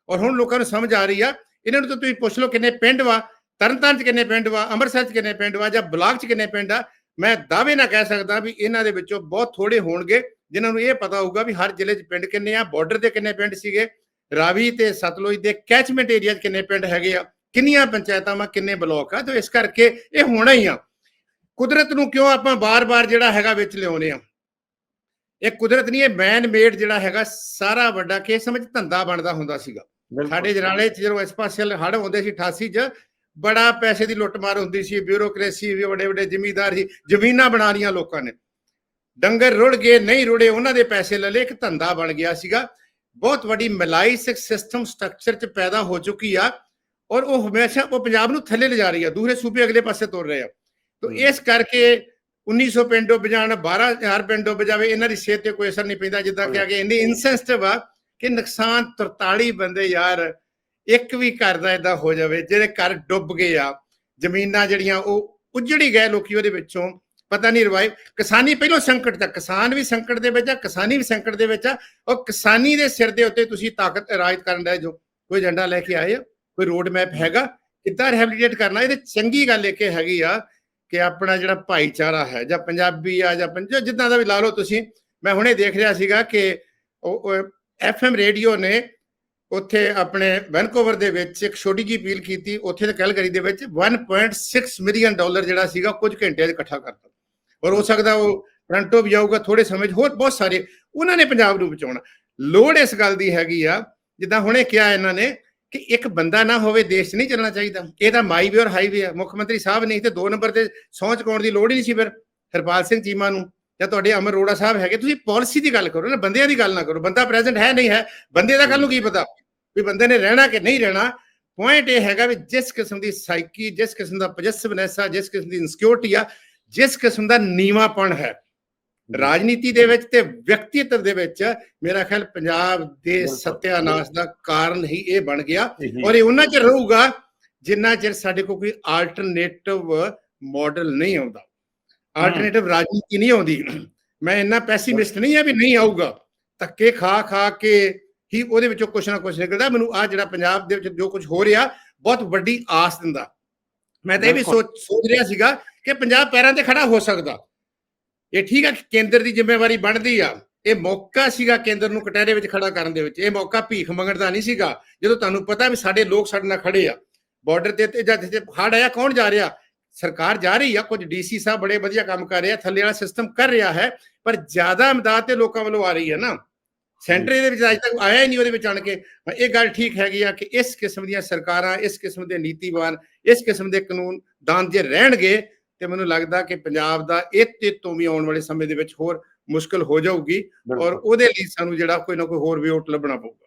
ਔਰ ਹੁਣ ਲੋਕਾਂ ਨੂੰ ਸਮਝ ਆ ਰਹੀ ਆ, ਇਹਨਾਂ ਨੂੰ ਤਾਂ ਤੁਸੀਂ ਪੁੱਛ ਲਓ ਕਿੰਨੇ ਪਿੰਡ ਵਾ, ਤਰਨਤਾਰਨ ਚ ਕਿੰਨੇ ਪਿੰਡ ਵਾ, ਅੰਮ੍ਰਿਤਸਰ ਚ ਕਿੰਨੇ ਪਿੰਡ ਵਾ ਜਾਂ ਬਲਾਕ ਚ ਕਿੰਨੇ ਪਿੰਡ ਆ, ਮੈਂ ਦਾਅਵੇ ਨਾਲ ਕਹਿ ਸਕਦਾ ਵੀ ਇਹਨਾਂ ਦੇ ਵਿੱਚੋਂ ਬਹੁਤ ਥੋੜੇ ਹੋਣਗੇ, ਜਿਨ੍ਹਾਂ ਨੂੰ ਇਹ ਪਤਾ ਹੋਊਗਾ ਵੀ ਹਰ ਜ਼ਿਲ੍ਹੇ 'ਚ ਪਿੰਡ ਕਿੰਨੇ ਆ ਬਾਰਡਰ ਤੇ ਕਿੰਨੇ ਪਿੰਡ ਸੀਗੇ, ਰਾਵੀ ਤੇ ਸਤਲੁਜ ਦੇ ਕੈਚਮੈਂਟ ਏਰੀਆ 'ਚ ਕਿੰਨੇ ਪਿੰਡ ਹੈਗੇ ਆ, ਕਿੰਨੀਆਂ ਪੰਚਾਇਤਾਂ ਵਾ, ਕਿੰਨੇ ਬਲਾਕ ਆ, ਤੇ ਇਸ ਕਰਕੇ ਇਹ ਹੋਣਾ ਹੀ ਆ। ਕੁਦਰਤ ਨੂੰ ਕਿਉਂ ਆਪਾਂ ਬਾਰ-ਬਾਰ ਜਿਹੜਾ ਹੈਗਾ ਵਿੱਚ ਲਿਆਉਨੇ ਆ? ਇਹ ਕੁਦਰਤ ਨਹੀਂ, ਇਹ ਮੈਨ ਮੇਡ ਜਿਹੜਾ ਹੈਗਾ, ਸਾਰਾ ਵੱਡਾ ਕੇ ਸਮਝ ਧੰਦਾ ਬਣਦਾ ਹੁੰਦਾ ਸੀਗਾ। ਸਾਡੇ ਜਨਾਲੇ ਚ ਜਦੋਂ ਇਸ ਪਾਸੇ ਹੜ ਹੁੰਦੇ ਸੀ 88 ਚ ਬੜਾ ਪੈਸੇ ਦੀ ਲੁੱਟਮਾਰ ਹੁੰਦੀ ਸੀ ਬਿਊਰੋਕ੍ਰੇਸੀ ਵੀ ਵੱਡੇ ਵੱਡੇ ਜ਼ਿਮੀਂਦਾਰ ਸੀ ਜ਼ਮੀਨਾਂ ਬਣਾ ਲੀਆਂ ਲੋਕਾਂ ਨੇ। ਡੰਗਰ ਰੁੜ ਗਏ ਨਹੀਂ ਰੁੜੇ ਉਹਨਾਂ ਦੇ ਪੈਸੇ ਲੈ ਲਏ ਇੱਕ ਧੰਦਾ ਬਣ ਗਿਆ ਸੀਗਾ। ਬਹੁਤ ਵੱਡੀ ਮਲਾਈ ਸਿਸਟਮ ਸਟਰਕਚਰ ਚ ਪੈਦਾ ਹੋ ਚੁੱਕੀ ਆ ਔਰ ਉਹ ਹਮੇਸ਼ਾ ਉਹ ਪੰਜਾਬ ਨੂੰ ਥੱਲੇ ਲਿਜਾ ਰਹੀ ਆ ਦੂਸਰੇ ਸੂਬੇ ਅਗਲੇ ਪਾਸੇ ਤੁਰ ਰਹੇ ਆ। ਤੋ। ਇਸ ਕਰਕੇ 1900 ਪਿੰਡ ਡੁੱਬ ਜਾਣ 12000 ਪਿੰਡ ਡੁੱਬ ਜਾਵੇ ਇਹਨਾਂ ਦੀ ਸਿਹਤ ਤੇ ਕੋਈ ਅਸਰ ਨਹੀਂ ਪੈਂਦਾ ਜਿੱਦਾਂ ਕਿ ਕਿ ਇੰਨੀ ਇਨਸੈਂਸਿਟਿਵ ਆ। ਕਿ ਨੁਕਸਾਨ 43 ਬੰਦੇ ਯਾਰ ਇੱਕ ਵੀ ਘਰ ਦਾ ਇਦਾਂ ਹੋ ਜਾਵੇ, ਜਿਹੜੇ ਘਰ ਡੁੱਬ ਗਏ ਆ, ਜ਼ਮੀਨਾਂ ਜਿਹੜੀਆਂ ਉਹ ਉਜੜੀ ਗਏ ਲੋਕੀ ਉਹਦੇ ਵਿੱਚੋਂ, ਪਤਾ ਨਹੀਂ ਰਿਵਾਈਵ ਕਿਸਾਨੀ ਪਹਿਲੋਂ ਸੰਕਟ ਦਾ, ਕਿਸਾਨ ਵੀ ਸੰਕਟ ਦੇ ਵਿੱਚ ਆ, ਕਿਸਾਨੀ ਵੀ ਸੰਕਟ ਦੇ ਵਿੱਚ ਆ ਉਹ ਕਿਸਾਨੀ ਦੇ ਸਿਰ ਦੇ ਉੱਤੇ ਤੁਸੀਂ ਤਾਕਤ ਰਾਜ ਕਰਨ ਦਾ ਜੋ, ਕੋਈ ਏਜੰਡਾ ਲੈ ਕੇ ਆਏ ਆ, ਕੋਈ ਰੋਡ ਮੈਪ ਹੈਗਾ, ਕਿੱਦਾਂ ਰਿਹੈਬਿਲਿਟੇਟ ਕਰਨਾ ਇਹਦੇ ਚੰਗੀ ਗੱਲ ਇੱਕ ਇਹ ਹੈਗੀ ਆ ਕਿ ਆਪਣਾ ਜਿਹੜਾ ਭਾਈਚਾਰਾ ਹੈ, ਜਾਂ ਪੰਜਾਬੀ ਆ ਜਾਂ ਪੰਜ, ਜਿੱਦਾਂ ਦਾ ਵੀ ਲਾ ਲਓ ਤੁਸੀਂ, ਮੈਂ ਹੁਣੇ ਦੇਖ ਰਿਹਾ ਸੀਗਾ ਕਿ ਉਹ ਐਫਐਮ ਰੇਡੀਓ ਨੇ ਉੱਥੇ ਆਪਣੇ ਵੈਨਕੂਵਰ ਦੇ ਵਿੱਚ ਇੱਕ ਛੋਟੀ ਜਿਹੀ ਅਪੀਲ ਕੀਤੀ, ਉੱਥੇ ਤੇ ਕੈਲਗਰੀ ਦੇ ਵਿੱਚ 1.6 ਮਿਲੀਅਨ ਡਾਲਰ ਜਿਹੜਾ ਸੀਗਾ ਕੁਝ ਘੰਟਿਆਂ 'ਚ ਇਕੱਠਾ ਕਰਤਾ। ਔਰ ਹੋ ਸਕਦਾ ਉਹ ਟੋਰਾਂਟੋ ਵੀ ਜਾਊਗਾ ਥੋੜੇ ਸਮੇਂ 'ਚ, ਹੋਰ ਬਹੁਤ ਸਾਰੇ, ਉਹਨਾਂ ਨੇ ਪੰਜਾਬ ਨੂੰ ਬਚਾਉਣਾ। ਲੋੜ ਇਸ ਗੱਲ ਦੀ ਹੈਗੀ ਆ, ਜਿੱਦਾਂ ਹੁਣੇ ਕਿਹਾ ਇਹਨਾਂ ਨੇ ਕਿ ਇੱਕ ਬੰਦਾ ਨਾ ਹੋਵੇ, ਦੇਸ਼ ਨਹੀਂ ਚੱਲਣਾ ਚਾਹੀਦਾ। ਇਹ ਤਾਂ ਮਾਈਵੇ ਔਰ ਹਾਈਵੇ ਆ, ਮੁੱਖ ਮੰਤਰੀ ਸਾਹਿਬ ਨਹੀਂ ਤੇ ਦੋ ਨੰਬਰ ਤੇ ਸਹੁੰ ਚੁਕਾਉਣ ਦੀ ਲੋੜ ਹੀ ਨਹੀਂ ਸੀ ਫਿਰ, ਹਰਪਾਲ ਸਿੰਘ ਚੀਮਾ ਨੂੰ। ਜਾਂ ਤੁਹਾਡੇ ਅਮਰ ਅਰੋੜਾ ਸਾਹਿਬ ਹੈਗੇ ਤੁਸੀਂ ਪਾਲਿਸੀ ਦੀ ਗੱਲ ਕਰੋ ਨਾ ਬੰਦਿਆਂ ਦੀ ਗੱਲ ਨਾ ਕਰੋ। ਬੰਦਾ ਪ੍ਰੈਜ਼ੈਂਟ ਹੈ ਨਹੀਂ ਹੈ ਬੰਦੇ ਦਾ ਕੱਲ ਨੂੰ ਕੀ ਪਤਾ? ਵੀ ਬੰਦੇ ਨੇ ਰਹਿਣਾ ਕਿ ਨਹੀਂ ਰਹਿਣਾ? ਪੁਆਇੰਟ ਇਹ ਹੈਗਾ ਵੀ ਜਿਸ ਕਿਸਮ ਦੀ ਸਾਈਕੀ ਜਿਸ ਕਿਸਮ ਦਾ ਪੋਜੈਸਿਵਨੈਸ ਆ ਜਿਸ ਕਿਸਮ ਦੀ ਇਨਸਿਕਿਉਰਿਟੀ ਆ ਜਿਸ ਕਿਸਮ ਦਾ ਨੀਵਾਪਣ ਹੈ। ਰਾਜਨੀਤੀ ਦੇ ਵਿੱਚ ਤੇ ਵਿਅਕਤੀਤਵ ਦੇ ਵਿੱਚ ਮੇਰਾ ਖਿਆਲ ਪੰਜਾਬ ਦੇ। ਸੱਤਿਆਨਾਸ਼ ਦਾ ਕਾਰਨ ਹੀ ਇਹ ਬਣ ਗਿਆ। ਔਰ ਇਹ ਉਹਨਾਂ ਚਿਰ ਰਹੂਗਾ ਜਿੰਨਾ ਚਿਰ ਸਾਡੇ ਕੋਲ ਕੋਈ ਆਲਟਰਨੇਟਿਵ ਮਾਡਲ ਨਹੀਂ ਆਉਂਦਾ। ਆਲਟਰਨੇਟਿਵ ਰਾਜਨੀਤੀ ਨਹੀਂ ਆਉਂਦੀ। ਮੈਂ ਇੰਨਾ ਪੈਸੀਮਿਸਟ ਨਹੀਂ ਆ ਵੀ ਨਹੀਂ ਆਊਗਾ। ਧੱਕੇ ਖਾ ਖਾ ਕੇ ਹੀ ਉਹਦੇ ਵਿੱਚੋਂ ਕੁਛ ਨਾ ਕੁਛ ਨਿਕਲਦਾ। ਮੈਨੂੰ ਆ ਜਿਹੜਾ ਪੰਜਾਬ ਦੇ ਵਿੱਚ ਜੋ ਕੁਝ ਹੋ ਰਿਹਾ ਬਹੁਤ ਵੱਡੀ ਆਸ ਦਿੰਦਾ। ਮੈਂ ਤਾਂ ਇਹ ਵੀ। ਸੋਚ ਸੋਚ ਰਿਹਾ ਸੀਗਾ ਕਿ ਪੰਜਾਬ ਪੈਰਾਂ ਤੇ ਖੜਾ ਹੋ ਸਕਦਾ। ਇਹ ਠੀਕ ਹੈ ਕਿ ਕੇਂਦਰ ਦੀ ਜ਼ਿੰਮੇਵਾਰੀ ਬਣਦੀ ਆ। ਇਹ ਮੌਕਾ ਸੀਗਾ ਕੇਂਦਰ ਨੂੰ ਕਟਹਿਰੇ ਵਿੱਚ ਖੜਾ ਕਰਨ ਦੇ ਵਿੱਚ। ਇਹ ਮੌਕਾ ਭੀਖ ਮੰਗਣ ਦਾ ਨਹੀਂ ਸੀਗਾ। ਜਦੋਂ ਤੁਹਾਨੂੰ ਪਤਾ ਵੀ ਸਾਡੇ ਲੋਕ ਸਾਡੇ ਨਾਲ ਖੜੇ ਆ। ਬਾਰਡਰ ਤੇ ਤੇ ਜਦ ਤੇ ਹੜ ਆਇਆ ਕੌਣ ਜਾ ਰਿਹਾ? ਸਰਕਾਰ ਜਾ ਰਹੀ ਆ ਕੁਝ ਡੀਸੀ ਸਾਹਿਬ ਬੜੇ ਵਧੀਆ ਕੰਮ ਕਰ ਰਹੇ ਆ ਥੱਲੇ ਵਾਲਾ ਸਿਸਟਮ ਕਰ ਰਿਹਾ ਹੈ ਪਰ ਜ਼ਿਆਦਾ ਇਮਦਾਦ ਤੇ ਲੋਕਾਂ ਵੱਲੋਂ ਆ ਰਹੀ ਹੈ ਨਾ। ਸੈਂਟਰ ਦੇ ਵਿੱਚ ਅਜੇ ਤੱਕ ਆਇਆ ਹੀ ਨਹੀਂ ਉਹਦੇ ਵਿੱਚ ਆਣ ਕੇ। ਇਹ ਗੱਲ ਠੀਕ ਹੈਗੀ ਆ ਕਿ ਇਸ ਕਿਸਮ ਦੀਆਂ ਸਰਕਾਰਾਂ ਇਸ ਕਿਸਮ ਦੇ ਨੀਤੀਵਾਨ ਇਸ ਕਿਸਮ ਦੇ ਕਾਨੂੰਨ ਦਾਨ ਜੇ ਰਹਿਣਗੇ ਤੇ ਮੈਨੂੰ ਲੱਗਦਾ ਕਿ ਪੰਜਾਬ ਦਾ ਇਹ ਤੇ ਵੀ ਆਉਣ ਵਾਲੇ ਸਮੇਂ ਦੇ ਵਿੱਚ ਹੋਰ ਮੁਸ਼ਕਲ ਹੋ ਜਾਊਗੀ ਔਰ। ਉਹਦੇ ਲਈ ਸਾਨੂੰ ਜਿਹੜਾ ਕੋਈ ਨਾ ਕੋਈ ਹੋਰ ਵੀ ਓਟ ਲੱਭਣਾ ਪਊਗਾ।